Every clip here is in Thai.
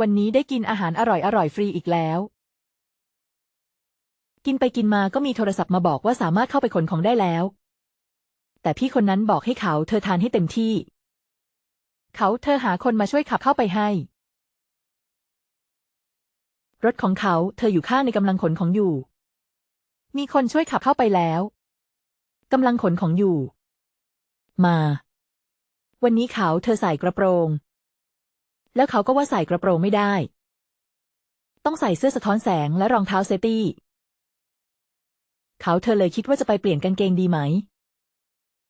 วันนี้ได้กินอาหารอร่อยอร่อยๆฟรีอีกแล้ว กินไปกินมาก็มีโทรศัพท์มาบอกว่าสามารถเข้าไปขนของได้แล้ว แต่พี่คนนั้นบอกให้เขาเธอทานให้เต็มที่ เขาเธอหาคนมาช่วยขับเข้าไปให้ รถของเขาเธออยู่ข้างในกำลังขนของอยู่ มีคนช่วยขับเข้าไปแล้วกำลังขนของอยู่ มา วันนี้เขาเธอใส่กระโปรง แล้วเขาก็ว่าใส่กระโปรงไม่ได้ ต้องใส่เสื้อสะท้อนแสงและรองเท้าเซตี้ เขาเธอเลยคิดว่าจะไปเปลี่ยนกางเกงดีไหม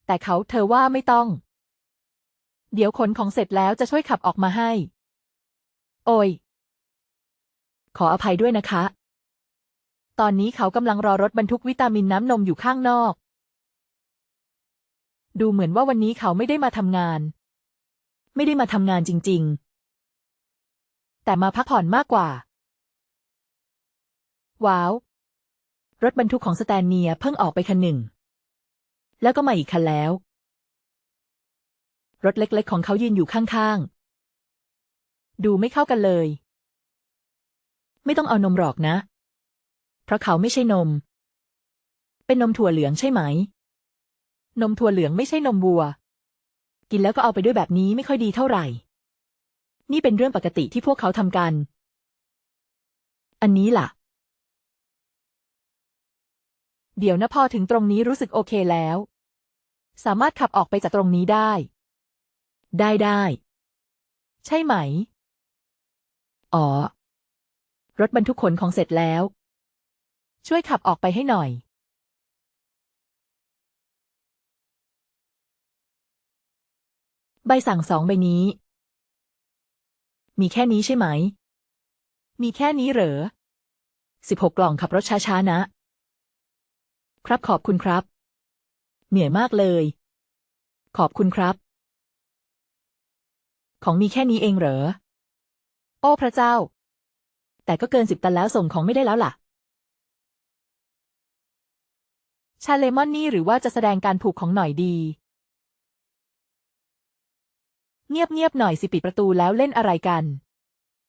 แต่เขาเธอว่าไม่ต้อง เดี๋ยวขนของเสร็จแล้วจะช่วยขับออกมาให้ โอยขออภัยด้วยนะคะ ตอนนี้เขากำลังรอรถบรรทุกวิตามินน้ำนมอยู่ข้างนอก ดูเหมือนว่าวันนี้เขาไม่ได้มาทำงาน ไม่ได้มาทำงานจริง ๆ แต่มาพักผ่อนมากกว่า ว้าว รถบรรทุกของสแตนเนียเพิ่งออกไปคันหนึ่ง แล้วก็มาอีกคันแล้ว รถเล็กๆของเขายืนอยู่ข้างๆ ดูไม่เข้ากันเลย ไม่ต้องเอานมหรอกนะ เพราะเขาไม่ใช่นม เป็นนมถั่วเหลืองใช่ไหม นมถั่วเหลืองไม่ใช่นมวัว กินแล้วก็เอาไปด้วยแบบนี้ไม่ค่อยดีเท่าไหร่ นี่เป็นเรื่องปกติที่พวกเขาทำกัน อันนี้ล่ะ เดี๋ยวนะพอถึงตรงนี้รู้สึกโอเคแล้ว สามารถขับออกไปจากตรงนี้ได้ ได้ได้ ใช่ไหม อ๋อ รถบรรทุกขนของเสร็จแล้ว ช่วยขับออกไปให้หน่อยใบสั่งสองใบนี้ มีแค่นี้ใช่ไหม มีแค่นี้เหรอสิบหกกล่องขับรถช้าๆนะ ครับขอบคุณครับ เหนื่อยมากเลย ขอบคุณครับ ของมีแค่นี้เองเหรอ โอ้พระเจ้า แต่ก็เกินสิบตันแล้วส่งของไม่ได้แล้วล่ะ ชาเลมอนนี่หรือว่าจะแสดงการผูกของหน่อยดี เงียบๆหน่อยสิปิดประตูแล้วเล่นอะไรกัน